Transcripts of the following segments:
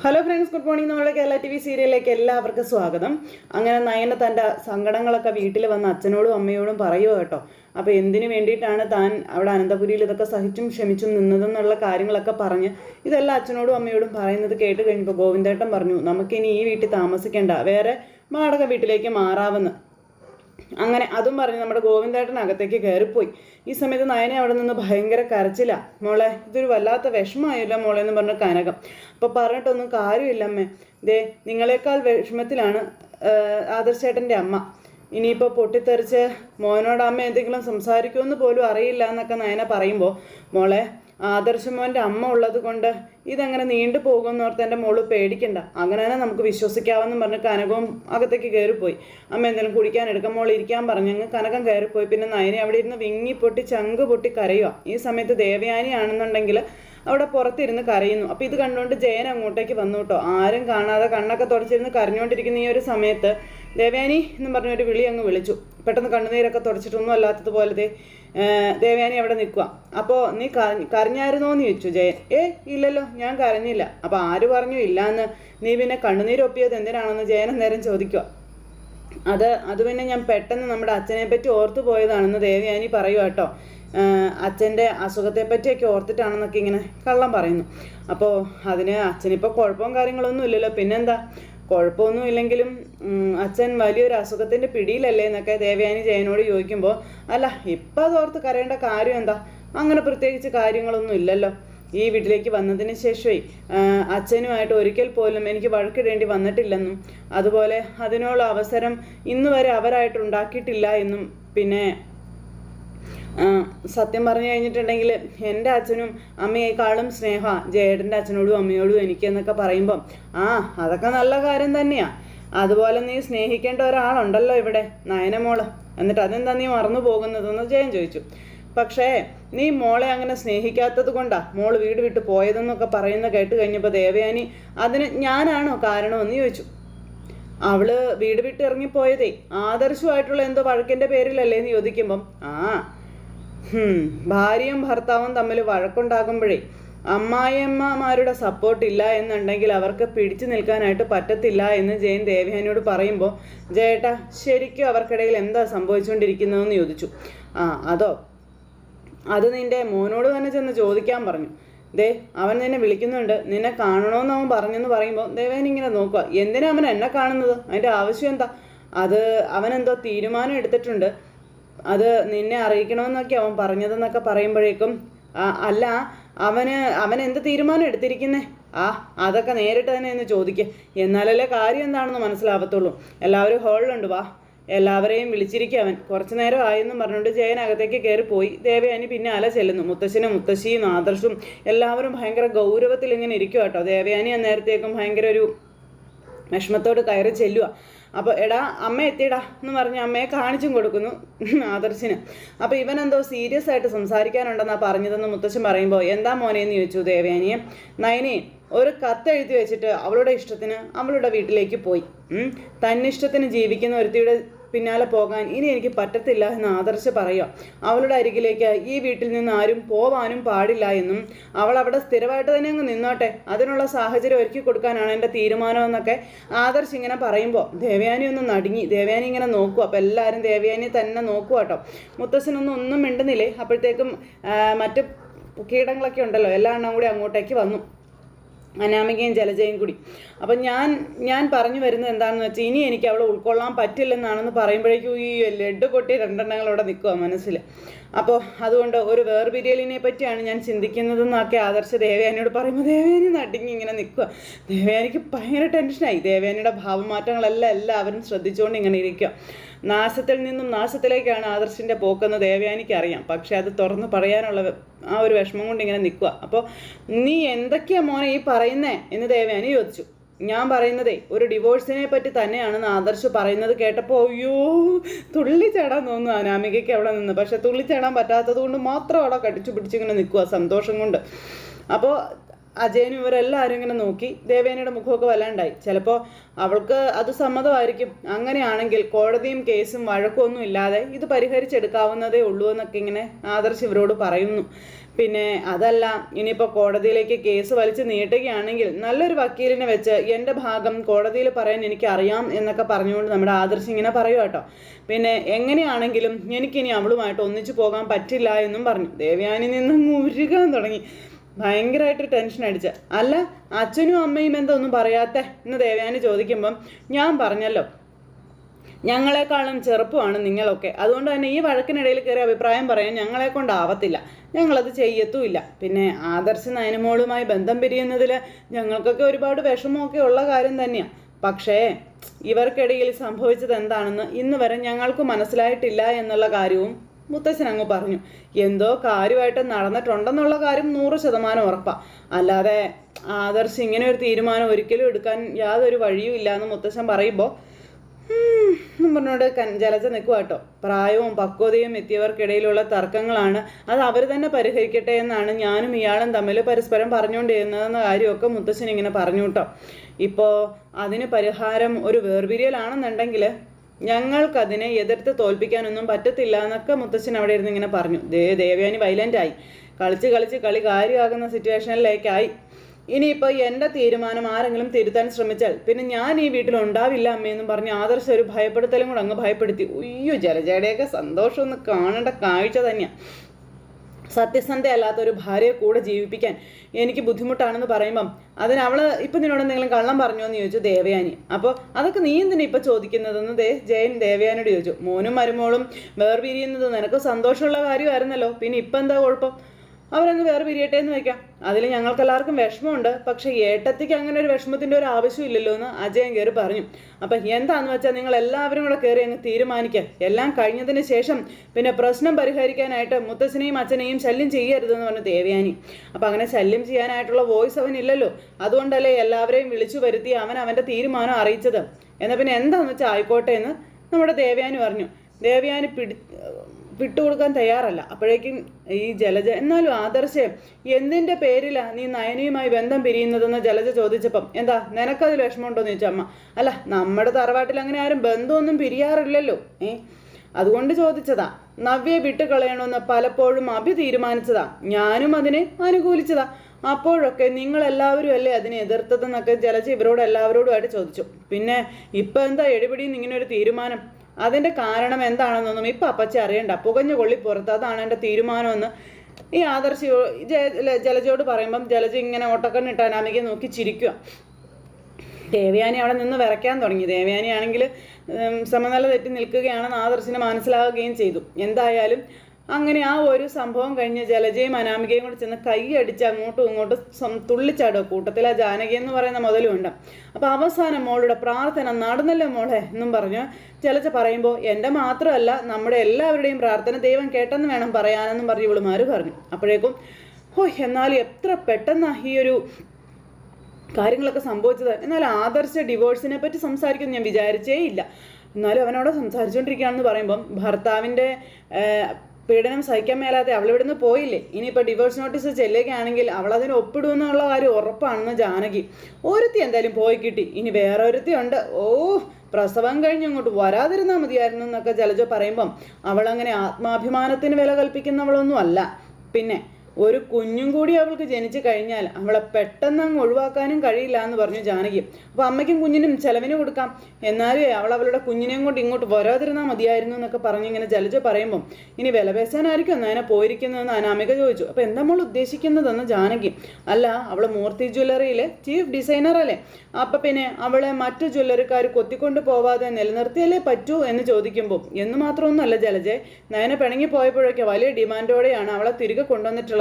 Hello friends good morning. നമ്മുടെ Kerala T V സീരിയലിലേക്ക് എല്ലാവർക്കും സ്വാഗതം. അങ്ങനെ നയന തന്റെ സങ്കടങ്ങളൊക്കെ വീട്ടിൽ വന്ന് അച്ഛനോടും അമ്മയോടും പറയുമോ കേട്ടോ. അപ്പോൾ എന്തിനു വേണ്ടിയിട്ടാണ് താൻ അവിടെ അനന്തപുരിയിൽ ഇതൊക്കെ സഹിച്ചും ക്ഷമിച്ചും നിന്നതെന്നുള്ള കാര്യങ്ങളൊക്കെ പറഞ്ഞ് ഇതെല്ലാം അച്ഛനോടും അമ്മയോടും പറയുന്നത് കേട്ട് കഴിഞ്ഞപ്പോൾ ഗോവിന്ദേട്ടൻ പറഞ്ഞു നമുക്കിനി ഈ വീട്ടിൽ താമസിക്കേണ്ട. വേറെ വാടക വീട്ടിലേക്ക് മാറാമെന്ന്. അങ്ങനെ അതും പറഞ്ഞ് നമ്മുടെ ഗോവിന്ദേട്ടൻ അകത്തേക്ക് കയറിപ്പോയി. ഈ സമയത്ത് നയനെ അവിടെ നിന്ന് ഭയങ്കര കരച്ചില്ല മോളെ ഇതൊരു വല്ലാത്ത വിഷമമായില്ല മോളെ എന്ന് പറഞ്ഞ കനകം. അപ്പോൾ പറഞ്ഞിട്ടൊന്നും കാര്യമില്ല അമ്മേ ദേ നിങ്ങളെക്കാൾ വിഷമത്തിലാണ് ആദർശേട്ടന്റെ അമ്മ. ഇനിയിപ്പോൾ പൊട്ടിത്തെറിച്ച് മോനോട് അമ്മ എന്തെങ്കിലും സംസാരിക്കുമെന്ന് പോലും അറിയില്ല എന്നൊക്കെ നയന പറയുമ്പോൾ മോളെ ആദർശ മോന്റെ അമ്മ ഉള്ളത് കൊണ്ട് ഇതങ്ങനെ നീണ്ടു പോകുമെന്ന് ഓർത്ത് എന്റെ മോൾ പേടിക്കണ്ട. അങ്ങനെ തന്നെ നമുക്ക് വിശ്വസിക്കാവെന്നും പറഞ്ഞ് കനകവും അകത്തേക്ക് കയറിപ്പോയി. അമ്മ എന്തെങ്കിലും കുടിക്കാൻ എടുക്കാൻ മോൾ ഇരിക്കാൻ പറഞ്ഞങ്ങ് കനകം കയറിപ്പോയി. പിന്നെ നയനെ അവിടെ ഇരുന്ന് വിങ്ങി പൊട്ടി ചങ്ക് പൊട്ടി കരയുക ഈ സമയത്ത് ദേവയാനി ആണെന്നുണ്ടെങ്കിൽ അവിടെ പുറത്തിരുന്ന് കരയുന്നു. അപ്പോൾ ഇത് കണ്ടുകൊണ്ട് ജയൻ അങ്ങോട്ടേക്ക് വന്നു കേട്ടോ. ആരും കാണാതെ കണ്ണൊക്കെ തുടച്ചിരുന്ന് കരഞ്ഞുകൊണ്ടിരിക്കുന്ന ഈ ഒരു സമയത്ത് ദേവയാനി എന്ന് പറഞ്ഞൊരു വിളി അങ്ങ് വിളിച്ചു. പെട്ടെന്ന് കണ്ണുനീരൊക്കെ തുടച്ചിട്ടൊന്നും അല്ലാത്തതുപോലെ ദേവയാനി അവിടെ നിൽക്കുക അപ്പോൾ നീ കരഞ്ഞ് കരഞ്ഞായിരുന്നോ എന്ന് ചോദിച്ചു ജയൻ ഏ ഇല്ലല്ലോ ഞാൻ കരഞ്ഞില്ല. അപ്പോൾ ആര് പറഞ്ഞു ഇല്ല എന്ന് നീ പിന്നെ കണ്ണുനീരൊപ്പിയത് എന്തിനാണെന്ന് ജയൻ അന്നേരം ചോദിക്കുക അത് അത് പിന്നെ ഞാൻ പെട്ടെന്ന് നമ്മുടെ അച്ഛനെ പറ്റി ഓർത്തു പോയതാണെന്ന് ദേവയാനി പറയുക കേട്ടോ. അച്ഛന്റെ അസുഖത്തെ പറ്റിയൊക്കെ ഓർത്തിട്ടാണെന്നൊക്കെ ഇങ്ങനെ കള്ളം പറയുന്നു. അപ്പോൾ അതിന് അച്ഛനിപ്പോൾ കുഴപ്പവും കാര്യങ്ങളൊന്നും ഇല്ലല്ലോ. പിന്നെന്താ? കുഴപ്പമൊന്നും ഇല്ലെങ്കിലും അച്ഛൻ വലിയൊരു അസുഖത്തിന്റെ പിടിയിലല്ലേ എന്നൊക്കെ ദേവയാനി ജയനോട് ചോദിക്കുമ്പോൾ അല്ല ഇപ്പം അതോർത്ത് കരയേണ്ട കാര്യം എന്താ? അങ്ങനെ പ്രത്യേകിച്ച് കാര്യങ്ങളൊന്നും ഇല്ലല്ലോ. ഈ വീട്ടിലേക്ക് വന്നതിന് ശേഷമേ അച്ഛനുമായിട്ട് ഒരിക്കൽ പോലും എനിക്ക് വഴക്കിടേണ്ടി വന്നിട്ടില്ലെന്നും അതുപോലെ അതിനുള്ള അവസരം ഇന്നുവരെ അവരായിട്ട് ഉണ്ടാക്കിയിട്ടില്ല എന്നും പിന്നെ സത്യം പറഞ്ഞു കഴിഞ്ഞിട്ടുണ്ടെങ്കിൽ എന്റെ അച്ഛനും അമ്മയേക്കാളും സ്നേഹ ജയേട്ടന്റെ അച്ഛനോടും അമ്മയോടും എനിക്ക് എന്നൊക്കെ പറയുമ്പം ആ അതൊക്കെ നല്ല കാര്യം തന്നെയാ. അതുപോലെ നീ സ്നേഹിക്കേണ്ട ഒരാളുണ്ടല്ലോ ഇവിടെ നയനമോൾ. എന്നിട്ട് അതെന്താ നീ മറന്നു പോകുന്നതെന്ന് ജയൻ ചോദിച്ചു. പക്ഷേ നീ മോളെ അങ്ങനെ സ്നേഹിക്കാത്തത് കൊണ്ടാ മോൾ വീട് വിട്ട് പോയതെന്നൊക്കെ പറയുന്ന കേട്ട് കഴിഞ്ഞപ്പോൾ ദേവയാനി അതിന് ഞാനാണോ കാരണമെന്ന് ചോദിച്ചു. അവൾ വീട് വിട്ട് ഇറങ്ങിപ്പോയതേ ആദർശമായിട്ടുള്ള എന്തോ വഴക്കിന്റെ പേരിലല്ലേ എന്ന് ചോദിക്കുമ്പം ആ ഭാര്യയും ഭർത്താവും തമ്മിൽ വഴക്കുണ്ടാകുമ്പോഴേ അമ്മായിയമ്മമാരുടെ സപ്പോർട്ട് ഇല്ല എന്നുണ്ടെങ്കിൽ അവർക്ക് പിടിച്ചു നിൽക്കാനായിട്ട് പറ്റത്തില്ല എന്ന് ജയൻ ദേവയാനിയോട് പറയുമ്പോൾ ജയേട്ടാ ശരിക്കും അവർക്കിടയിൽ എന്താ സംഭവിച്ചുകൊണ്ടിരിക്കുന്നതെന്ന് ചോദിച്ചു. ആ അതോ? അത് നിന്റെ മോനോട് തന്നെ ചെന്ന് ചോദിക്കാൻ പറഞ്ഞു. ദേ അവൻ നിന്നെ വിളിക്കുന്നുണ്ട്. നിന്നെ കാണണമെന്ന് അവൻ പറഞ്ഞെന്ന് പറയുമ്പോൾ ദേവേൻ ഇങ്ങനെ നോക്കുക എന്തിനാ അവൻ എന്നെ കാണുന്നത്? അതിന്റെ ആവശ്യം എന്താ? അത് അവനെന്തോ തീരുമാനം എടുത്തിട്ടുണ്ട്. അത് നിന്നെ അറിയിക്കണമെന്നൊക്കെ അവൻ പറഞ്ഞതെന്നൊക്കെ പറയുമ്പോഴേക്കും അല്ല അവന് അവൻ എന്ത് തീരുമാനം എടുത്തിരിക്കുന്നേ? ആ അതൊക്കെ നേരിട്ട് തന്നെ എന്ന് ചോദിക്കുക എന്നാലല്ലേ കാര്യം എന്താണെന്ന് മനസ്സിലാവത്തുള്ളൂ. എല്ലാവരും ഹോളിലുണ്ട് വാ. എല്ലാവരെയും വിളിച്ചിരിക്കുക അവൻ. കുറച്ചു നേരം ആയെന്നും പറഞ്ഞുകൊണ്ട് ജയൻ അകത്തേക്ക് കയറി പോയി. ദേവയാനി പിന്നെ അല ചെല്ലുന്നു. മുത്തശ്ശനും മുത്തശ്ശിയും ആദർശും എല്ലാവരും ഭയങ്കര ഗൗരവത്തിൽ ഇങ്ങനെ ഇരിക്കുക കേട്ടോ ദേവയാനി അന്നേരത്തേക്കും ഭയങ്കര ഒരു വിഷമത്തോട് കയറി ചെല്ലുക അപ്പോൾ എടാ അമ്മ എത്തിയടാ എന്ന് പറഞ്ഞ് അമ്മയെ കാണിച്ചും കൊടുക്കുന്നു ആദർശിന്. അപ്പോൾ ഇവൻ എന്തോ സീരിയസ് ആയിട്ട് സംസാരിക്കാനുണ്ടെന്നാ പറഞ്ഞതെന്ന് മുത്തശ്ശൻ പറയുമ്പോൾ എന്താ മോനെ? എന്ന് ചോദിച്ചു ദേവയാനിയെ. നയനെ ഒരു കത്ത് എഴുതി വെച്ചിട്ട് അവളുടെ ഇഷ്ടത്തിന് അവളുടെ വീട്ടിലേക്ക് പോയി. തന്നിഷ്ടത്തിന് ജീവിക്കുന്ന ഒരുത്തിയുടെ പിന്നാലെ പോകാൻ ഇനി എനിക്ക് പറ്റത്തില്ല എന്ന് ആദർശ പറയുക. അവളുടെ അരികിലേക്ക് ഈ വീട്ടിൽ നിന്ന് ആരും പോവാനും പാടില്ല എന്നും അവൾ അവിടെ സ്ഥിരമായിട്ട് തന്നെ അങ്ങ് നിന്നോട്ടെ. അതിനുള്ള സാഹചര്യം ഒരുക്കി കൊടുക്കാനാണ് എന്റെ തീരുമാനം എന്നൊക്കെ ആദർശ് ഇങ്ങനെ പറയുമ്പോൾ ദേവയാനി ഒന്ന് നടുങ്ങി. ദേവയാനി ഇങ്ങനെ നോക്കുക. അപ്പോൾ എല്ലാവരും ദേവയാനി തന്നെ നോക്കുക കേട്ടോ. മുത്തശ്ശനൊന്നും ഒന്നും മിണ്ടുന്നില്ലേ? അപ്പോഴത്തേക്കും മറ്റ് കീടങ്ങളൊക്കെ ഉണ്ടല്ലോ. എല്ലാ എണ്ണം കൂടി അങ്ങോട്ടേക്ക് വന്നു. അനാമികയും ജലജയും കൂടി. അപ്പം ഞാൻ ഞാൻ പറഞ്ഞു വരുന്നത് എന്താണെന്ന് വെച്ചാൽ ഇനി എനിക്ക് അവളെ ഉൾക്കൊള്ളാൻ പറ്റില്ലെന്നാണെന്ന് പറയുമ്പോഴേക്കും ഈ ലഡ് പൊട്ടി രണ്ടെണ്ണങ്ങൾ അവിടെ നിൽക്കുക മനസ്സിൽ അപ്പോൾ അതുകൊണ്ട് ഒരു വേർപിരിയലിനെ പറ്റിയാണ് ഞാൻ ചിന്തിക്കുന്നതെന്നൊക്കെ ആദർശ ദേവയാനിയോട് പറയുമ്പോൾ ദേവയാനി നടുങ്ങി ഇങ്ങനെ നിൽക്കുക ദേവയാനിക്ക് ഭയങ്കര ടെൻഷനായി. ദേവയാനിയുടെ ഭാവമാറ്റങ്ങളെല്ലാം എല്ലാവരും ശ്രദ്ധിച്ചുകൊണ്ട് ഇങ്ങനെ ഇരിക്കുക നാശത്തിൽ നിന്നും നാശത്തിലേക്കാണ് ആദർശിന്റെ പോക്കെന്ന് ദേവയാനിക്ക് അറിയാം. പക്ഷെ അത് തുറന്ന് പറയാനുള്ള ആ ഒരു വിഷമം കൊണ്ട് ഇങ്ങനെ നിൽക്കുക. അപ്പോൾ നീ എന്തൊക്കെയാ മോനെ ഈ പറയുന്നേ എന്ന് ദേവയാനി ചോദിച്ചു. ഞാൻ പറയുന്നതേ ഒരു ഡിവോഴ്സിനെ പറ്റി തന്നെയാണെന്ന് ആദർശ് പറയുന്നത് കേട്ടപ്പോൾ അയ്യോ തുള്ളിച്ചേടാൻ തോന്നുന്നു അനാമികയ്ക്ക് അവിടെ നിന്ന്. പക്ഷെ തുള്ളിച്ചേടാൻ പറ്റാത്തത് കൊണ്ട് മാത്രം അവിടെ കടിച്ചു പിടിച്ചിങ്ങനെ നിൽക്കുക സന്തോഷം കൊണ്ട്. അപ്പോൾ അജയനും ഇവരെല്ലാവരും ഇങ്ങനെ നോക്കി. ദേവേനയുടെ മുഖമൊക്കെ വല്ലാണ്ടായി. ചിലപ്പോൾ അവൾക്ക് അത് സമ്മതമായിരിക്കും. അങ്ങനെയാണെങ്കിൽ കോടതിയും കേസും വഴക്കൊന്നും ഇല്ലാതെ ഇത് പരിഹരിച്ചെടുക്കാവുന്നതേ ഉള്ളൂ എന്നൊക്കെ ഇങ്ങനെ ആദർശ് ഇവരോട് പറയുന്നു. പിന്നെ അതല്ല ഇനിയിപ്പോൾ കോടതിയിലേക്ക് കേസ് വലിച്ച് നീട്ടുകയാണെങ്കിൽ നല്ലൊരു വക്കീലിനെ വെച്ച് എന്റെ ഭാഗം കോടതിയിൽ പറയാൻ എനിക്കറിയാം എന്നൊക്കെ പറഞ്ഞുകൊണ്ട് നമ്മുടെ ആദർശ് ഇങ്ങനെ പറയും കേട്ടോ. പിന്നെ എങ്ങനെയാണെങ്കിലും എനിക്കിനി അവളുമായിട്ട് ഒന്നിച്ചു പോകാൻ പറ്റില്ല എന്നും പറഞ്ഞു. ദേവയാനി നിന്നും മുരുകാൻ തുടങ്ങി. ഭയങ്കരമായിട്ട് ടെൻഷൻ അടിച്ച. അല്ല അച്ഛനും അമ്മയും എന്തൊന്നും പറയാത്ത? എന്ന് ദേവയാനി ചോദിക്കുമ്പം ഞാൻ പറഞ്ഞല്ലോ ഞങ്ങളെക്കാളും ചെറുപ്പമാണ് നിങ്ങളൊക്കെ. അതുകൊണ്ട് തന്നെ ഈ വഴക്കിനിടയിൽ കയറി അഭിപ്രായം പറയാൻ ഞങ്ങളെ കൊണ്ടാവത്തില്ല. ഞങ്ങളത് ചെയ്യത്തുമില്ല. പിന്നെ ആദർശ നയനമോളുമായി ബന്ധം പിരിയുന്നതിൽ ഞങ്ങൾക്കൊക്കെ ഒരുപാട് വിഷമമൊക്കെ ഉള്ള കാര്യം തന്നെയാണ് പക്ഷേ ഇവർക്കിടയിൽ സംഭവിച്ചത് എന്താണെന്ന് ഇന്ന് വരെ ഞങ്ങൾക്ക് മനസ്സിലായിട്ടില്ല എന്നുള്ള കാര്യവും മുത്തശ്ശൻ അങ്ങ് പറഞ്ഞു എന്തോ കാര്യമായിട്ട് നടന്നിട്ടുണ്ടെന്നുള്ള കാര്യം നൂറ് ശതമാനം ഉറപ്പാ. അല്ലാതെ ആദർശ് ഇങ്ങനെ ഒരു തീരുമാനം ഒരിക്കലും എടുക്കാൻ യാതൊരു വഴിയും ഇല്ല എന്ന് മുത്തശ്ശൻ പറയുമ്പോൾ പറഞ്ഞോട് ജലജ നിൽക്കുക കേട്ടോ. പ്രായവും പക്വതയും എത്തിയവർക്കിടയിലുള്ള തർക്കങ്ങളാണ്. അത് അവർ തന്നെ പരിഹരിക്കട്ടെ എന്നാണ് ഞാനും ഇയാളും തമ്മിൽ പരസ്പരം പറഞ്ഞുകൊണ്ടിരുന്നതെന്ന കാര്യമൊക്കെ മുത്തശ്ശൻ ഇങ്ങനെ പറഞ്ഞു കേട്ടോ. ഇപ്പോൾ അതിന് പരിഹാരം ഒരു വേർപിരിയലാണെന്നുണ്ടെങ്കിൽ ഞങ്ങൾക്കതിനെ എതിർത്ത് തോൽപ്പിക്കാനൊന്നും പറ്റത്തില്ല എന്നൊക്കെ മുത്തശ്ശൻ അവിടെ ഇരുന്ന് ഇങ്ങനെ പറഞ്ഞു. ദേ ദേവയാനി വൈലന്റായി കളിച്ച് കളിച്ച് കളി കാര്യമാകുന്ന സിറ്റുവേഷനിലേക്കായി ഇനിയിപ്പോൾ എന്റെ തീരുമാനം ആരെങ്കിലും തിരുത്താൻ ശ്രമിച്ചാൽ പിന്നെ ഞാൻ ഈ വീട്ടിൽ ഉണ്ടാവില്ല അമ്മയെന്നും പറഞ്ഞ് ആദർശ ഒരു ഭയപ്പെടുത്തലും കൂടെ അങ്ങ് ഭയപ്പെടുത്തി. ഉയ്യോ ജലജയുടെയൊക്കെ സന്തോഷം ഒന്ന് കാണേണ്ട കാഴ്ച തന്നെയാണ് സത്യസന്ധയല്ലാത്ത ഒരു ഭാര്യയെ കൂടെ ജീവിപ്പിക്കാൻ എനിക്ക് ബുദ്ധിമുട്ടാണെന്ന് പറയുമ്പം അതിന് അവൾ ഇപ്പം നിന്നോട് എന്തെങ്കിലും കള്ളം പറഞ്ഞോ എന്ന് ചോദിച്ചു ദേവയാനി. അപ്പോൾ അതൊക്കെ നീ എന്തിനാ ഇപ്പം ചോദിക്കുന്നതെന്ന് ദേ ജയൻ ദേവയാനിയോട് ചോദിച്ചു. മോനും മരുമോളും വേർപിരിയുന്നത് നിനക്ക് സന്തോഷമുള്ള കാര്യമായിരുന്നല്ലോ. പിന്നെ ഇപ്പം എന്താ കുഴപ്പം? അവരങ്ങ് വേറെ പിരിയട്ടെ എന്ന് വെക്കാം അതിൽ ഞങ്ങൾക്ക് എല്ലാവർക്കും വിഷമമുണ്ട്. പക്ഷെ ഏട്ടത്തിക്ക് അങ്ങനെ ഒരു വിഷമത്തിന്റെ ഒരു ആവശ്യമില്ലല്ലോ എന്ന് അജയൻ കയറി പറഞ്ഞു. അപ്പം എന്താന്ന് വെച്ചാൽ നിങ്ങൾ എല്ലാവരും കൂടെ കയറി അങ്ങ് തീരുമാനിക്കുക എല്ലാം കഴിഞ്ഞതിന് ശേഷം പിന്നെ പ്രശ്നം പരിഹരിക്കാനായിട്ട് മുത്തച്ഛനെയും അച്ഛനെയും ശല്യം ചെയ്യരുതെന്ന് പറഞ്ഞു ദേവയാനി. അപ്പം അങ്ങനെ ശല്യം ചെയ്യാനായിട്ടുള്ള വോയിസ് അവനില്ലല്ലോ അതുകൊണ്ടല്ലേ എല്ലാവരെയും വിളിച്ചു വരുത്തി അവൻ അവന്റെ തീരുമാനം അറിയിച്ചത്. എന്നാൽ പിന്നെ എന്താണെന്ന് വെച്ചാൽ ആയിക്കോട്ടെ എന്ന് നമ്മുടെ ദേവയാനി പറഞ്ഞു. ദേവയാനി പിടി വിട്ടുകൊടുക്കാൻ തയ്യാറല്ല. അപ്പോഴേക്കും ഈ ജലജ എന്നാലും ആദർശം എന്തിന്റെ പേരിലാണ് നീ നയനയുമായി ബന്ധം പിരിയുന്നതെന്ന് ജലജ ചോദിച്ചപ്പം എന്താ നിനക്കതിൽ വിഷമമുണ്ടോന്ന് ചോദിച്ചു അമ്മ. അല്ല നമ്മുടെ തറവാട്ടിൽ അങ്ങനെ ആരും ബന്ധമൊന്നും പിരിയാറില്ലല്ലോ. ഏ? അതുകൊണ്ട് ചോദിച്ചതാ നവ്യെ വിട്ടുകളയണമെന്ന് പലപ്പോഴും അഭി തീരുമാനിച്ചതാ. ഞാനും അതിനെ അനുകൂലിച്ചതാ. അപ്പോഴൊക്കെ നിങ്ങൾ എല്ലാവരും അല്ലേ അതിനെ എതിർത്തതെന്നൊക്കെ ജലജ ഇവരോട് എല്ലാവരോടുമായിട്ട് ചോദിച്ചു. പിന്നെ ഇപ്പം എന്താ എടിപിടിയും ഇങ്ങനെ ഒരു തീരുമാനം? അതിന്റെ കാരണം എന്താണെന്നൊന്നും ഇപ്പം അപ്പച്ചി അറിയണ്ട. പുകഞ്ഞ കൊള്ളി പുറത്ത് അതാണ് എന്റെ തീരുമാനമെന്ന് ഈ ആദർശി ജലജയോട് പറയുമ്പം ജലജ ഇങ്ങനെ ഒട്ടക്കണ്ണിട്ട് അനാമികയെ നോക്കി ചിരിക്കുക. ദേവയാനി അവിടെ നിന്ന് വിറയ്ക്കാൻ തുടങ്ങി. ദേവയാനി ആണെങ്കിൽ സമനില തെറ്റി നിൽക്കുകയാണെന്ന് ആദർശിന് മനസ്സിലാവുകയും ചെയ്തു. എന്തായാലും അങ്ങനെ ആ ഒരു സംഭവം കഴിഞ്ഞ് ജലജയും അനാമികയും കൂടെ ചെന്ന് കൈയടിച്ച് അങ്ങോട്ടും ഇങ്ങോട്ടും തുള്ളിച്ചാടുക കൂട്ടത്തിൽ ആ ജാനകി എന്ന് പറയുന്ന മുതലുണ്ട് അപ്പോൾ അവസാനം മോളുടെ പ്രാർത്ഥന നടന്നല്ലോ മോളെ എന്നും പറഞ്ഞു ജലജ പറയുമ്പോൾ എന്റെ മാത്രമല്ല നമ്മുടെ എല്ലാവരുടെയും പ്രാർത്ഥന ദൈവം കേട്ടെന്ന് വേണം പറയാനെന്നും പറഞ്ഞ് ഇവളുമാർ പറഞ്ഞു. അപ്പോഴേക്കും ഓ എന്നാൽ എത്ര പെട്ടെന്നാ ഈ ഒരു കാര്യങ്ങളൊക്കെ സംഭവിച്ചത്. എന്നാൽ ആദർശ ഡിവോഴ്സിനെ പറ്റി സംസാരിക്കുമെന്ന് ഞാൻ വിചാരിച്ചേ ഇല്ല. എന്നാലും അവനോട് സംസാരിച്ചുകൊണ്ടിരിക്കുകയാണെന്ന് പറയുമ്പം ഭർത്താവിന്റെ പീഡനം സഹിക്കാൻ മേലാതെ അവൾ ഇവിടുന്ന് പോയില്ലേ? ഇനിയിപ്പോൾ ഡിവോഴ്സ് നോട്ടീസ് ചെല്ലുകയാണെങ്കിൽ അവൾ അതിന് ഒപ്പിടുമെന്നുള്ള കാര്യം ഉറപ്പാണെന്ന് ജാനകി. ഒരുത്തി എന്തായാലും പോയി കിട്ടി. ഇനി വേറെ ഒരുത്തി ഉണ്ട്. ഓ പ്രസവം കഴിഞ്ഞ് ഇങ്ങോട്ട് വരാതിരുന്നാൽ മതിയായിരുന്നു എന്നൊക്കെ ജലജ പറയുമ്പം അവളങ്ങനെ ആത്മാഭിമാനത്തിന് വില കൽപ്പിക്കുന്നവളൊന്നും അല്ല. പിന്നെ ഒരു കുഞ്ഞും കൂടി അവൾക്ക് ജനിച്ചു കഴിഞ്ഞാൽ അവളെ പെട്ടെന്ന് അങ്ങ് ഒഴിവാക്കാനും കഴിയില്ല എന്ന് പറഞ്ഞു ജാനകി. അപ്പോൾ അമ്മയ്ക്കും കുഞ്ഞിനും ചെലവിന് കൊടുക്കാം. എന്നാലും അവൾ അവളുടെ കുഞ്ഞിനെയും കൊണ്ട് ഇങ്ങോട്ട് വരാതിരുന്നാൽ മതിയായിരുന്നു എന്നൊക്കെ പറഞ്ഞ് ഇങ്ങനെ ജലജ പറയുമ്പോൾ ഇനി വില പേശാനായിരിക്കും നയന പോയിരിക്കുന്നതെന്ന് അനാമിക ചോദിച്ചു. അപ്പോൾ എന്താ നമ്മൾ ഉദ്ദേശിക്കുന്നതെന്ന് ജാനകി. അല്ല അവൾ മൂർത്തി ജ്വല്ലറിയിലെ ചീഫ് ഡിസൈനർ അല്ലേ. അപ്പം പിന്നെ അവളെ മറ്റു ജ്വല്ലറിക്കാർ കൊത്തിക്കൊണ്ട് പോവാതെ നിലനിർത്തിയല്ലേ പറ്റൂ? എന്ന് ചോദിക്കുമ്പോൾ എന്ന് മാത്രമൊന്നുമല്ല ജലജെ. നയന പിണങ്ങി പോയപ്പോഴൊക്കെ വലിയ ഡിമാൻഡോടെയാണ് അവളെ തിരികെ കൊണ്ടുവന്നിട്ടുള്ളത്.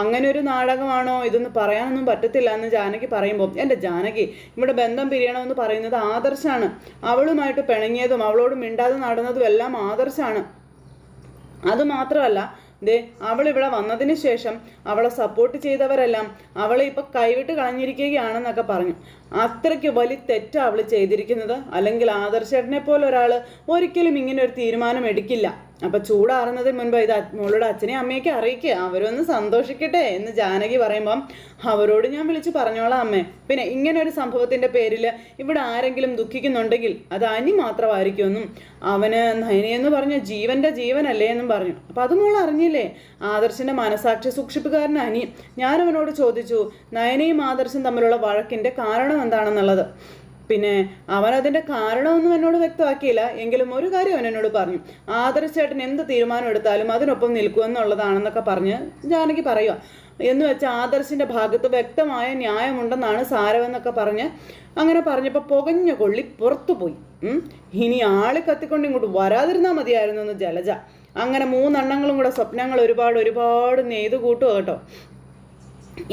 അങ്ങനെ ഒരു നാടകമാണോ? ഇതൊന്ന് പറയാനൊന്നും പറ്റത്തില്ല എന്ന് ജാനകി പറയുമ്പോൾ എന്റെ ജാനകി ഇവിടെ ബന്ധം പിരിയണമെന്ന് പറയുന്നത് ആദർശാണ്. അവളുമായിട്ട് പിണങ്ങിയതും അവളോട് മിണ്ടാതെ നടന്നതും എല്ലാം ആദർശാണ്. അതുമാത്രമല്ല ദേ അവൾ ഇവിടെ വന്നതിന് ശേഷം അവളെ സപ്പോർട്ട് ചെയ്തവരെല്ലാം അവളെ ഇപ്പൊ കൈവിട്ട് കളഞ്ഞിരിക്കുകയാണെന്നൊക്കെ പറഞ്ഞു. അത്രയ്ക്ക് വലിയ തെറ്റാണ് അവൾ ചെയ്തിരിക്കുന്നത്. അല്ലെങ്കിൽ ആദർശേട്ടനെ പോലെ ഒരാൾ ഒരിക്കലും ഇങ്ങനെ ഒരു തീരുമാനം എടുക്കില്ല. അപ്പൊ ചൂടാറുന്നതിന് മുൻപ് ഇത് മോളുടെ അച്ഛനെയും അമ്മയൊക്കെ അറിയിക്കുക. അവരൊന്ന് സന്തോഷിക്കട്ടെ എന്ന് ജാനകി പറയുമ്പം അവരോട് ഞാൻ വിളിച്ചു പറഞ്ഞോളാം അമ്മേ. പിന്നെ ഇങ്ങനെ ഒരു സംഭവത്തിന്റെ പേരിൽ ഇവിടെ ആരെങ്കിലും ദുഃഖിക്കുന്നുണ്ടെങ്കിൽ അത് അനി മാത്രമായിരിക്കുമെന്നും അവന് നയനയെന്ന് പറഞ്ഞ ജീവന്റെ ജീവനല്ലേ എന്നും പറഞ്ഞു. അപ്പൊ അത് മോൾ അറിഞ്ഞില്ലേ? ആദർശന്റെ മനസാക്ഷി സൂക്ഷിപ്പുകാരൻ അനി. ഞാൻ അവനോട് ചോദിച്ചു നയനയും ആദർശം തമ്മിലുള്ള വഴക്കിന്റെ കാരണം എന്താണെന്നുള്ളത്? പിന്നെ അവൻ അതിന്റെ കാരണമൊന്നും എന്നോട് വ്യക്തമാക്കിയില്ല. എങ്കിലും ഒരു കാര്യം അവൻ എന്നോട് പറഞ്ഞു. ആദർശേട്ടൻ എന്ത് തീരുമാനം എടുത്താലും അതിനൊപ്പം നിൽക്കുമെന്നുള്ളതാണെന്നൊക്കെ പറഞ്ഞ് ജാനകി പറയുക എന്ന് വെച്ചാൽ ആദർശിന്റെ ഭാഗത്ത് വ്യക്തമായ ന്യായമുണ്ടെന്നാണ് സാരമെന്നൊക്കെ പറഞ്ഞ് അങ്ങനെ പറഞ്ഞപ്പോൾ പുകഞ്ഞ കൊള്ളി പുറത്തു പോയി. ഇനി ആൾ കത്തിക്കൊണ്ട് ഇങ്ങോട്ട് വരാതിരുന്നാൽ മതിയായിരുന്നു എന്ന് ജലജ. അങ്ങനെ മൂന്നെണ്ണങ്ങളും കൂടെ സ്വപ്നങ്ങൾ ഒരുപാട് ഒരുപാട് നെയ്ത് കൂട്ടുക കേട്ടോ.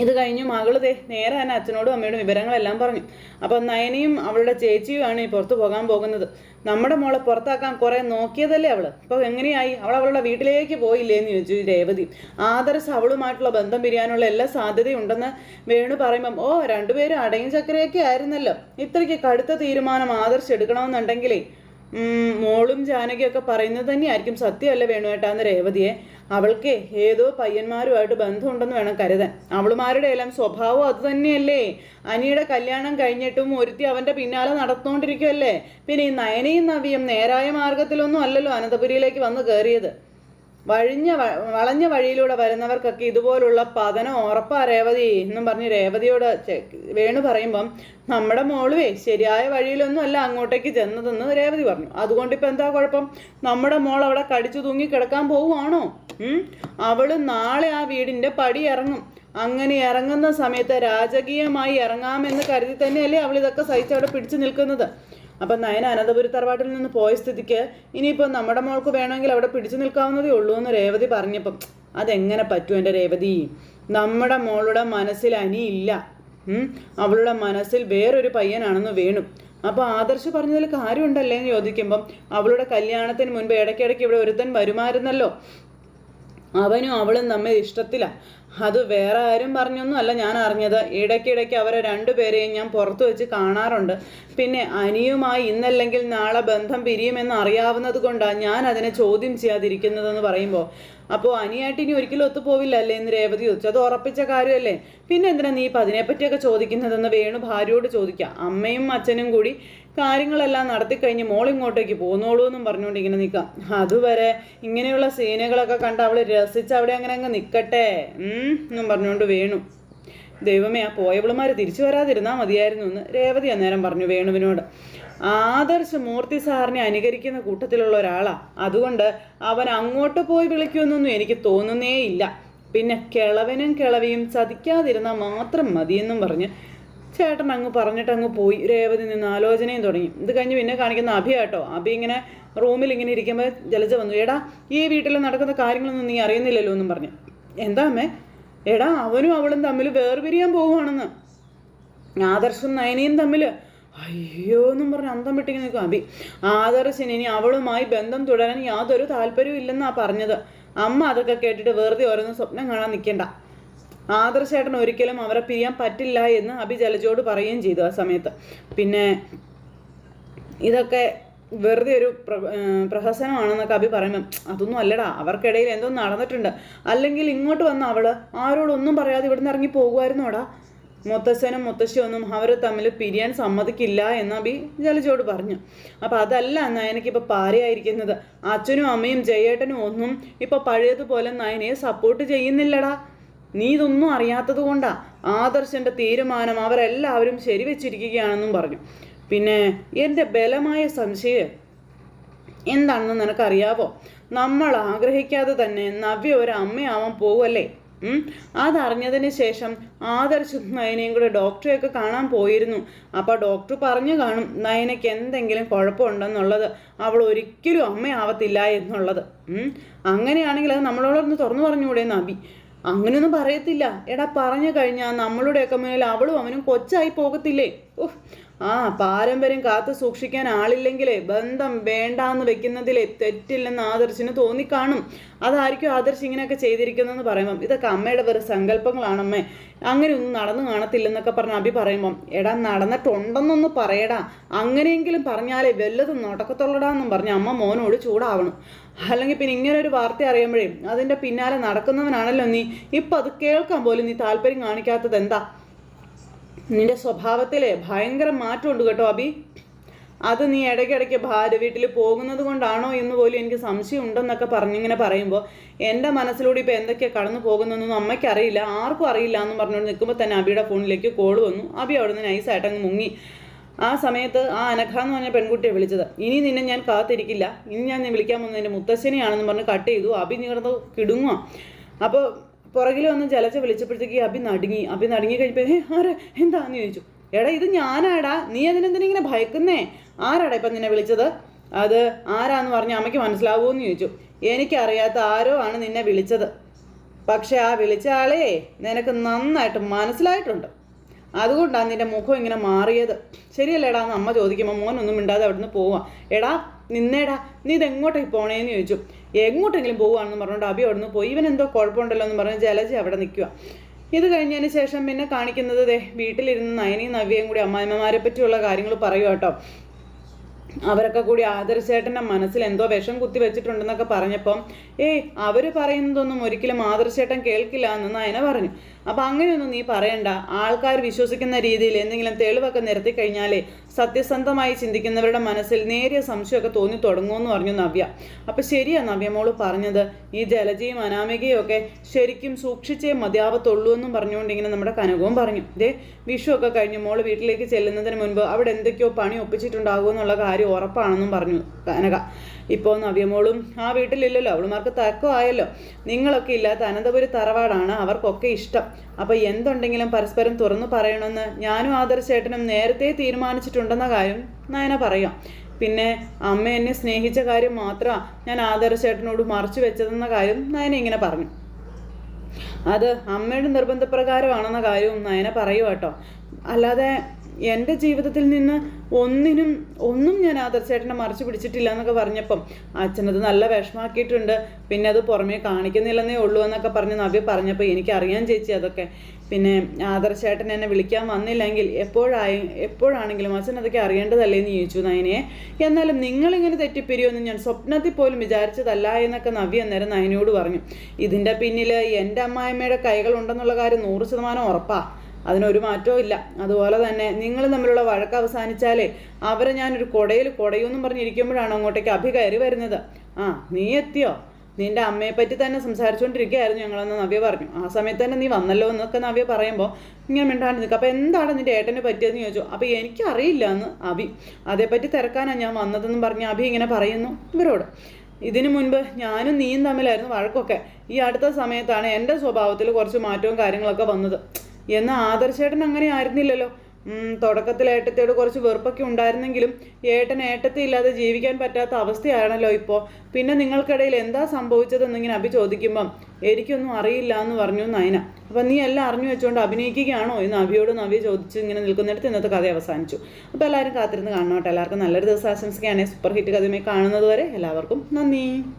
ഇത് കഴിഞ്ഞു മകൾ നേരെ തന്നെ അച്ഛനോടും അമ്മയോടും വിവരങ്ങളെല്ലാം പറഞ്ഞു. അപ്പം നയനയും അവളുടെ ചേച്ചിയുമാണ് ഈ പുറത്തു പോകാൻ പോകുന്നത്. നമ്മുടെ മോളെ പുറത്താക്കാൻ കുറേ നോക്കിയതല്ലേ അവൾ? അപ്പോൾ എങ്ങനെയായി? അവൾ അവളുടെ വീട്ടിലേക്ക് പോയില്ലേ എന്ന് ചോദിച്ചു രേവതി. ആദർശ അവളുമായിട്ടുള്ള ബന്ധം പിരിയാനുള്ള എല്ലാ സാധ്യതയും ഉണ്ടെന്ന് വേണു പറയുമ്പം ഓ രണ്ടുപേരും അടയും ചക്കരയൊക്കെ ആയിരുന്നല്ലോ. ഇത്രയ്ക്ക് കടുത്ത തീരുമാനം ആദർശ് എടുക്കണമെന്നുണ്ടെങ്കിലേ മോളും ജാനകിയൊക്കെ പറയുന്നത് തന്നെയായിരിക്കും സത്യമല്ല വേണുവേട്ടാന്ന് രേവതിയെ. അവൾക്ക് ഏതോ പയ്യന്മാരുമായിട്ട് ബന്ധമുണ്ടെന്ന് വേണം കരുതാൻ. അവളുമാരുടെ എല്ലാം സ്വഭാവം അത് തന്നെയല്ലേ. അനിയുടെ കല്യാണം കഴിഞ്ഞിട്ടും ഒരുത്തി അവന്റെ പിന്നാലെ നടന്നുകൊണ്ടിരിക്കുമല്ലേ പിന്നെ ഈ നയനയും നവിയും നേരായ മാർഗത്തിലൊന്നും അല്ലല്ലോ അനന്തപുരിയിലേക്ക് വന്ന് കയറിയത് വഴിഞ്ഞ വളഞ്ഞ വഴിയിലൂടെ വരുന്നവർക്കൊക്കെ ഇതുപോലുള്ള പതനം ഉറപ്പാ രേവതി എന്നും പറഞ്ഞ് രേവതിയോട് വേണു പറയുമ്പം നമ്മുടെ മോളുവേ ശരിയായ വഴിയിലൊന്നും അല്ല അങ്ങോട്ടേക്ക് ചെന്നതെന്ന് രേവതി പറഞ്ഞു. അതുകൊണ്ട് ഇപ്പം എന്താ കുഴപ്പം? നമ്മുടെ മോൾ അവിടെ കടിച്ചു തൂങ്ങി കിടക്കാൻ പോവുകയാണോ? അവൾ നാളെ ആ വീടിന്റെ പടി ഇറങ്ങും. അങ്ങനെ ഇറങ്ങുന്ന സമയത്ത് രാജകീയമായി ഇറങ്ങാമെന്ന് കരുതി തന്നെയല്ലേ അവൾ ഇതൊക്കെ സഹിച്ച് അവിടെ പിടിച്ചു നിൽക്കുന്നത്. അപ്പം നയന അനന്തപുരി തറവാട്ടിൽ നിന്ന് പോയ സ്ഥിതിക്ക് ഇനിയിപ്പോൾ നമ്മുടെ മോൾക്ക് വേണമെങ്കിൽ അവിടെ പിടിച്ചു നിൽക്കാവുന്നതേ ഉള്ളൂ എന്ന് രേവതി പറഞ്ഞപ്പം അതെങ്ങനെ പറ്റും എന്റെ രേവതി? നമ്മുടെ മോളുടെ മനസ്സിൽ അനിയില്ല? അവളുടെ മനസ്സിൽ വേറൊരു പയ്യനാണെന്ന് വേണു. അപ്പോൾ ആദർശ് പറഞ്ഞതിൽ കാര്യമുണ്ടല്ലേ എന്ന് ചോദിക്കുമ്പം അവളുടെ കല്യാണത്തിന് മുൻപ് ഇടയ്ക്കിടയ്ക്ക് ഇവിടെ ഒരുത്തൻ വരുമായിരുന്നല്ലോ. അവനും അവളും തമ്മിൽ ഇഷ്ടത്തിലാ. അത് വേറെ ആരും പറഞ്ഞൊന്നും അല്ല ഞാൻ അറിഞ്ഞത്. ഇടയ്ക്കിടയ്ക്ക് അവരെ രണ്ടുപേരെയും ഞാൻ പുറത്തു വെച്ച് കാണാറുണ്ട്. പിന്നെ അനിയുമായി ഇന്നല്ലെങ്കിൽ നാളെ ബന്ധം പിരിയുമെന്ന് അറിയാവുന്നത് കൊണ്ടാണ് ഞാൻ അതിനെ ചോദ്യം ചെയ്യാതിരിക്കുന്നതെന്ന് പറയുമ്പോൾ അപ്പോൾ അനിയായിട്ട് ഇനി ഒരിക്കലും ഒത്തുപോവില്ല അല്ലേ എന്ന് രേവതി ചോദിച്ചു. അത് ഉറപ്പിച്ച കാര്യമല്ലേ? പിന്നെ എന്തിനാ നീ ഇപ്പം അതിനെപ്പറ്റിയൊക്കെ ചോദിക്കുന്നതെന്ന് വേണു ഭാര്യയോട് ചോദിക്കുക അമ്മയും അച്ഛനും കൂടി കാര്യങ്ങളെല്ലാം നടത്തിക്കഴിഞ്ഞ് മോൾ ഇങ്ങോട്ടേക്ക് പോന്നോളൂ എന്നും പറഞ്ഞുകൊണ്ട് ഇങ്ങനെ നിൽക്കാം അതുവരെ ഇങ്ങനെയുള്ള സീനുകളൊക്കെ കണ്ട് അവൾ രസിച്ച് അവിടെ അങ്ങനെ അങ്ങ് നിൽക്കട്ടെ എന്നും പറഞ്ഞുകൊണ്ട് വേണു. ദൈവമേ ആ പോയവളുമാർ തിരിച്ചു വരാതിരുന്നാൽ മതിയായിരുന്നു എന്ന് രേവതി അന്നേരം പറഞ്ഞു വേണുവിനോട്. ആദർശ് മൂർത്തി സാറിനെ അനുകരിക്കുന്ന കൂട്ടത്തിലുള്ള ഒരാളാ. അതുകൊണ്ട് അവൻ അങ്ങോട്ട് പോയി വിളിക്കുമെന്നൊന്നും എനിക്ക് തോന്നുന്നേ ഇല്ല പിന്നെ കിളവനും കിളവിയും ചതിക്കാതിരുന്നാൽ മാത്രം മതിയെന്നും പറഞ്ഞ് ചേട്ടൻ അങ്ങ് പറഞ്ഞിട്ട് അങ്ങ് പോയി. രേവതി നിന്ന് ആലോചനയും തുടങ്ങി. ഇത് കഴിഞ്ഞ് പിന്നെ കാണിക്കുന്ന അഭി കേട്ടോ അഭി ഇങ്ങനെ റൂമിൽ ഇങ്ങനെ ഇരിക്കുമ്പോൾ ജലജ വന്നു. എടാ ഈ വീട്ടിൽ നടക്കുന്ന കാര്യങ്ങളൊന്നും നീ അറിയുന്നില്ലല്ലോ എന്നും പറഞ്ഞു. എന്താ അമ്മേ? എടാ അവനും അവളും തമ്മിൽ വേർപിരിയാൻ പോവുകയാണെന്ന്. ആദർശും നയനിയും തമ്മിൽ അയ്യോ എന്നും പറഞ്ഞ് അന്തം വിട്ടിങ്ങനെ നിൽക്കും അഭി. ആദർശിന് ഇനി അവളുമായി ബന്ധം തുടരാൻ യാതൊരു താല്പര്യവും ഇല്ലെന്നാ പറഞ്ഞത്. അമ്മ അതൊക്കെ കേട്ടിട്ട് വെറുതെ ഓരോന്ന് സ്വപ്നം കാണാൻ നിൽക്കണ്ട. ആദർശേട്ടൻ ഒരിക്കലും അവരെ പിരിയാൻ പറ്റില്ല എന്ന് അഭി ജലജോട് പറയുകയും ചെയ്തു ആ സമയത്ത്. പിന്നെ ഇതൊക്കെ വെറുതെ ഒരു പ്രഹസനമാണെന്നൊക്കെ അഭി പറയുമ്പം അതൊന്നും അല്ലടാ അവർക്കിടയിൽ എന്തോ നടന്നിട്ടുണ്ട്. അല്ലെങ്കിൽ ഇങ്ങോട്ട് വന്ന അവൾ ആരോടൊന്നും പറയാതെ ഇവിടുന്ന് ഇറങ്ങി പോകുമായിരുന്നോടാ? മുത്തശ്ശനും മുത്തശ്ശിയൊന്നും അവരെ തമ്മിൽ പിരിയാൻ സമ്മതിക്കില്ല എന്ന് അഭി ജലജോട് പറഞ്ഞു. അപ്പം അതല്ല നയനയ്ക്ക് പാരയായിരിക്കുന്നത്. അച്ഛനും അമ്മയും ജയേട്ടനും ഒന്നും ഇപ്പൊ പഴയതുപോലെ നയനയെ സപ്പോർട്ട് ചെയ്യുന്നില്ലടാ. നീ ഇതൊന്നും അറിയാത്തത് കൊണ്ടാ ആദർശന്റെ തീരുമാനം അവരെല്ലാവരും ശരിവെച്ചിരിക്കുകയാണെന്നും പറഞ്ഞു. പിന്നെ എന്റെ ബലമായ സംശയം എന്താണെന്ന് നിനക്കറിയാവോ? നമ്മൾ ആഗ്രഹിക്കാതെ തന്നെ നവ്യ ഒരു അമ്മയാവാൻ പോവല്ലേ? അതറിഞ്ഞതിന് ശേഷം ആദർശ് നയനയും കൂടെ ഡോക്ടറെയൊക്കെ കാണാൻ പോയിരുന്നു. അപ്പോൾ ഡോക്ടർ പറഞ്ഞു കാണും നയനയ്ക്ക് എന്തെങ്കിലും കുഴപ്പമുണ്ടെന്നുള്ളത് അവൾ ഒരിക്കലും അമ്മയാവത്തില്ല എന്നുള്ളത്? അങ്ങനെയാണെങ്കിൽ അത് നമ്മളോടൊന്ന് തുറന്നു പറഞ്ഞുകൂടെ നബി അങ്ങനെയൊന്നും പറയത്തില്ല. എടാ പറഞ്ഞു കഴിഞ്ഞാൽ നമ്മളുടെയൊക്കെ മുന്നിൽ അവളും അവനും കൊച്ചായി പോകത്തില്ലേ? ഉഫ്. ആ പാരമ്പര്യം കാത്തു സൂക്ഷിക്കാൻ ആളില്ലെങ്കിലേ ബന്ധം വേണ്ടാന്ന് വെക്കുന്നതിലെ തെറ്റില്ലെന്ന് ആദർശിന് തോന്നിക്കാണും. അതായിരിക്കും ആദർശ് ഇങ്ങനെയൊക്കെ ചെയ്തിരിക്കുന്നതെന്ന് പറയുമ്പം. ഇതൊക്കെ അമ്മയുടെ വെറും സങ്കല്പങ്ങളാണമ്മേ. അങ്ങനെയൊന്നും നടന്നു കാണത്തില്ലെന്നൊക്കെ പറഞ്ഞ അഭി പറയുമ്പം എടാ നടന്നിട്ടുണ്ടെന്നൊന്ന് പറയടാ. അങ്ങനെയെങ്കിലും പറഞ്ഞാലേ വല്ലതും നടക്കത്തുള്ളടാന്നും പറഞ്ഞ് അമ്മ മോനോട് ചൂടാവണം. അല്ലെങ്കിൽ പിന്നെ ഇങ്ങനെ ഒരു വാർത്ത അറിയുമ്പോഴേ അതിന്റെ പിന്നാലെ നടക്കുന്നവനാണല്ലോ നീ. ഇപ്പം അത് കേൾക്കാൻ പോലും നീ താല്പര്യം കാണിക്കാത്തത് എന്താ നിന്റെ സ്വഭാവത്തിലെ ഭയങ്കര മാറ്റമുണ്ട് കേട്ടോ അബി. അത് നീ ഇടയ്ക്കിടയ്ക്ക് ഭാര്യ വീട്ടിൽ പോകുന്നത് കൊണ്ടാണോ എന്ന് പോലും എനിക്ക് സംശയം ഉണ്ടെന്നൊക്കെ പറഞ്ഞിങ്ങനെ പറയുമ്പോൾ എന്റെ മനസ്സിലൂടെ ഇപ്പോൾ എന്തൊക്കെയാണ് കടന്നു പോകുന്നതെന്നൊന്നും അമ്മയ്ക്ക് അറിയില്ല ആർക്കും അറിയില്ല എന്ന് പറഞ്ഞുകൊണ്ട് നിൽക്കുമ്പോൾ തന്നെ അബിയുടെ ഫോണിലേക്ക് കോൾ വന്നു. അബി അവിടെ നിന്ന് നൈസായിട്ട് അങ്ങ് മുങ്ങി. ആ സമയത്ത് ആ അനഘ എന്ന് പറഞ്ഞ പെൺകുട്ടിയെ വിളിച്ചത്. ഇനി നിന്നെ ഞാൻ കാത്തിരിക്കില്ല. ഇനി ഞാൻ വിളിക്കാൻ വന്നത് മുത്തശ്ശനെയാണെന്ന് പറഞ്ഞ് കട്ട് ചെയ്തു. അബി നീ കിടന്ന് കിടുങ്ങുക അപ്പോൾ പുറകിൽ വന്ന് ജലച്ച വിളിച്ചപ്പോഴത്തേക്ക് അഭി നടുങ്ങി. അഭി നടുങ്ങി കഴിഞ്ഞപ്പോൾ ഏ ആരാ? എന്താന്ന് ചോദിച്ചു. എടാ ഇത് ഞാനാടാ. നീ അതിനെന്തിനെ ഇങ്ങനെ ഭയക്കുന്നേ? ആരാടാ ഇപ്പം നിന്നെ വിളിച്ചത്? അത് ആരാന്ന് പറഞ്ഞ് അമ്മയ്ക്ക് മനസ്സിലാവുമെന്ന് ചോദിച്ചു. എനിക്കറിയാത്ത ആരോ ആണ് നിന്നെ വിളിച്ചത്. പക്ഷെ ആ വിളിച്ച ആളെ നിനക്ക് നന്നായിട്ട് മനസ്സിലായിട്ടുണ്ട്. അതുകൊണ്ടാണ് നിന്റെ മുഖം ഇങ്ങനെ മാറിയത്. ശരിയല്ലേടാ? എന്ന് അമ്മ ചോദിക്കുമ്പോൾ മോനൊന്നും മിണ്ടാതെ അവിടുന്ന് പോവാ. എടാ നിന്നേടാ. നീ ഇത് എങ്ങോട്ടേക്ക് പോണേന്ന് ചോദിച്ചു. എങ്ങോട്ടെങ്കിലും പോവുകയാണെന്ന് പറഞ്ഞുകൊണ്ട് അബി നിന്ന് പോയി. ഇവൻ എന്തോ കുഴപ്പമുണ്ടല്ലോ എന്ന് പറഞ്ഞ് ജലജ അവിടെ നിൽക്കുക. ഇത് കഴിഞ്ഞതിന് ശേഷം പിന്നെ കാണിക്കുന്നത് ദേ വീട്ടിലിരുന്ന് നയനയും നവ്യയും കൂടി അമ്മായിമ്മമാരെ പറ്റിയുള്ള കാര്യങ്ങൾ പറയുക കേട്ടോ. അവരൊക്കെ കൂടി ആദർശേട്ടന്റെ മനസ്സിൽ എന്തോ വിഷം കുത്തി വെച്ചിട്ടുണ്ടെന്നൊക്കെ പറഞ്ഞപ്പം ഏയ് അവർ പറയുന്നതൊന്നും ഒരിക്കലും ആദർശേട്ടൻ കേൾക്കില്ല എന്ന് നയന പറഞ്ഞു. അപ്പം അങ്ങനെയൊന്നും നീ പറയണ്ട. ആൾക്കാർ വിശ്വസിക്കുന്ന രീതിയിൽ എന്തെങ്കിലും തെളിവൊക്കെ നിരത്തി കഴിഞ്ഞാലേ സത്യസന്ധമായി ചിന്തിക്കുന്നവരുടെ മനസ്സിൽ നേരിയ സംശയമൊക്കെ തോന്നി തുടങ്ങുമെന്ന് പറഞ്ഞു നവ്യ. അപ്പം ശരിയാ നവ്യ മോൾ പറഞ്ഞത്. ഈ ജലജയും അനാമികയും ഒക്കെ ശരിക്കും സൂക്ഷിച്ചേ മതിയാവത്തുള്ളൂ എന്നും പറഞ്ഞുകൊണ്ട് ഇങ്ങനെ നമ്മുടെ കനകവും പറഞ്ഞു. ഇതേ വിഷു ഒക്കെ കഴിഞ്ഞ് മോൾ വീട്ടിലേക്ക് ചെല്ലുന്നതിന് മുൻപ് അവിടെ എന്തൊക്കെയോ പണി ഒപ്പിച്ചിട്ടുണ്ടാകുമെന്നുള്ള കാര്യം ഉറപ്പാണെന്നും പറഞ്ഞു കനക. ഇപ്പോൾ നവ്യമോളും ആ വീട്ടിലില്ലല്ലോ അവളുമാർക്ക് തർക്കമായല്ലോ നിങ്ങളൊക്കെ ഇല്ലാത്ത അനന്തപുരി തറവാടാണ് അവർക്കൊക്കെ ഇഷ്ടം. അപ്പോൾ എന്തുണ്ടെങ്കിലും പരസ്പരം തുറന്നു പറയണമെന്ന് ഞാനും ആദർശേട്ടനും നേരത്തെ തീരുമാനിച്ചിട്ടുണ്ടെന്ന കാര്യം നയന പറയാം. പിന്നെ അമ്മ എന്നെ സ്നേഹിച്ച കാര്യം മാത്രമാണ് ഞാൻ ആദർശേട്ടനോട് മറച്ചു വെച്ചതെന്ന കാര്യം നയന ഇങ്ങനെ പറഞ്ഞു. അത് അമ്മയുടെ നിർബന്ധപ്രകാരമാണെന്ന കാര്യവും നയന പറയുക കേട്ടോ. അല്ലാതെ എന്റെ ജീവിതത്തിൽ നിന്ന് ഒന്നിനും ഒന്നും ഞാൻ ആദർശേട്ടനെ മറിച്ച് പിടിച്ചിട്ടില്ല എന്നൊക്കെ പറഞ്ഞപ്പം അച്ഛനത് നല്ല വിഷമാക്കിയിട്ടുണ്ട് പിന്നെ അത് പുറമേ കാണിക്കുന്നില്ലെന്നേ ഉള്ളൂ എന്നൊക്കെ പറഞ്ഞ് നവ്യ പറഞ്ഞപ്പോൾ എനിക്കറിയാൻ ചേച്ചി അതൊക്കെ. പിന്നെ ആദർശേട്ടൻ എന്നെ വിളിക്കാൻ വന്നില്ലെങ്കിൽ എപ്പോഴായി എപ്പോഴാണെങ്കിലും അച്ഛൻ അതൊക്കെ അറിയേണ്ടതല്ലേ എന്ന് ചോദിച്ചു നയനെ. എന്നാലും നിങ്ങളിങ്ങനെ തെറ്റിപ്പിരിയൊന്നും ഞാൻ സ്വപ്നത്തിൽ പോലും വിചാരിച്ചതല്ല എന്നൊക്കെ നവ്യ അന്നേരം നയനയോട് പറഞ്ഞു. ഇതിന്റെ പിന്നിൽ എന്റെ അമ്മായിമ്മയുടെ കൈകളുണ്ടെന്നുള്ള കാര്യം നൂറ് ശതമാനം ഉറപ്പാണ് അതിനൊരു മാറ്റവും ഇല്ല. അതുപോലെ തന്നെ നിങ്ങൾ തമ്മിലുള്ള വഴക്ക് അവസാനിച്ചാലേ അവരെ ഞാനൊരു കുടയിൽ കൊടയൂന്നും പറഞ്ഞിരിക്കുമ്പോഴാണ് അങ്ങോട്ടേക്ക് അഭി കയറി വരുന്നത്. ആ നീ എത്തിയോ? നിന്റെ അമ്മയെ പറ്റി തന്നെ സംസാരിച്ചുകൊണ്ടിരിക്കുകയായിരുന്നു ഞങ്ങളെന്ന് നവ്യ പറഞ്ഞു. ആ സമയത്ത് തന്നെ നീ വന്നല്ലോ എന്നൊക്കെ നവ്യ പറയുമ്പോൾ ഇങ്ങനെ മിണ്ടാണ്ട് നിൽക്കുക. അപ്പോൾ എന്താണ് നിന്റെ ഏട്ടനെ പറ്റിയതെന്ന് ചോദിച്ചു. അപ്പോൾ എനിക്കറിയില്ല എന്ന് അഭി. അതേപ്പറ്റി തിരക്കാനാണ് ഞാൻ വന്നതെന്നും പറഞ്ഞ് അഭി ഇങ്ങനെ പറയുന്നു. ഇവരോട് ഇതിനു മുൻപ് ഞാനും നീയും തമ്മിലായിരുന്നു വഴക്കൊക്കെ. ഈ അടുത്ത സമയത്താണ് എന്റെ സ്വഭാവത്തിൽ കുറച്ച് മാറ്റവും കാര്യങ്ങളൊക്കെ വന്നത്. എന്നാൽ ആദർശേട്ടൻ അങ്ങനെ ആയിരുന്നില്ലല്ലോ. തുടക്കത്തിൽ ഏട്ടത്തിയോട് കുറച്ച് വെറുപ്പൊക്കെ ഉണ്ടായിരുന്നെങ്കിലും ഏട്ടൻ ഏട്ടത്തി ഇല്ലാതെ ജീവിക്കാൻ പറ്റാത്ത അവസ്ഥയാണല്ലോ ഇപ്പോൾ പിന്നെ നിങ്ങൾക്കിടയിൽ എന്താ സംഭവിച്ചതെന്നിങ്ങനെ അഭി ചോദിക്കുമ്പം എനിക്കൊന്നും അറിയില്ല എന്ന് പറഞ്ഞു നയന. അപ്പം നീ എല്ലാം അറിഞ്ഞു വെച്ചുകൊണ്ട് അഭിനയിക്കുകയാണോ എന്ന് അഭിയോട് നവി ചോദിച്ച് ഇങ്ങനെ നിൽക്കുന്നിടത്ത് ഇന്നത്തെ കഥ അവസാനിച്ചു. അപ്പോൾ എല്ലാവരും കാത്തിരുന്ന് കാണണം കേട്ടോ? എല്ലാവർക്കും നല്ലൊരു ദിവസം ആശംസിക്കുകയാണെങ്കിൽ സൂപ്പർ ഹിറ്റ് കഥയുമായി കാണുന്നത് വരെ എല്ലാവർക്കും നന്ദി.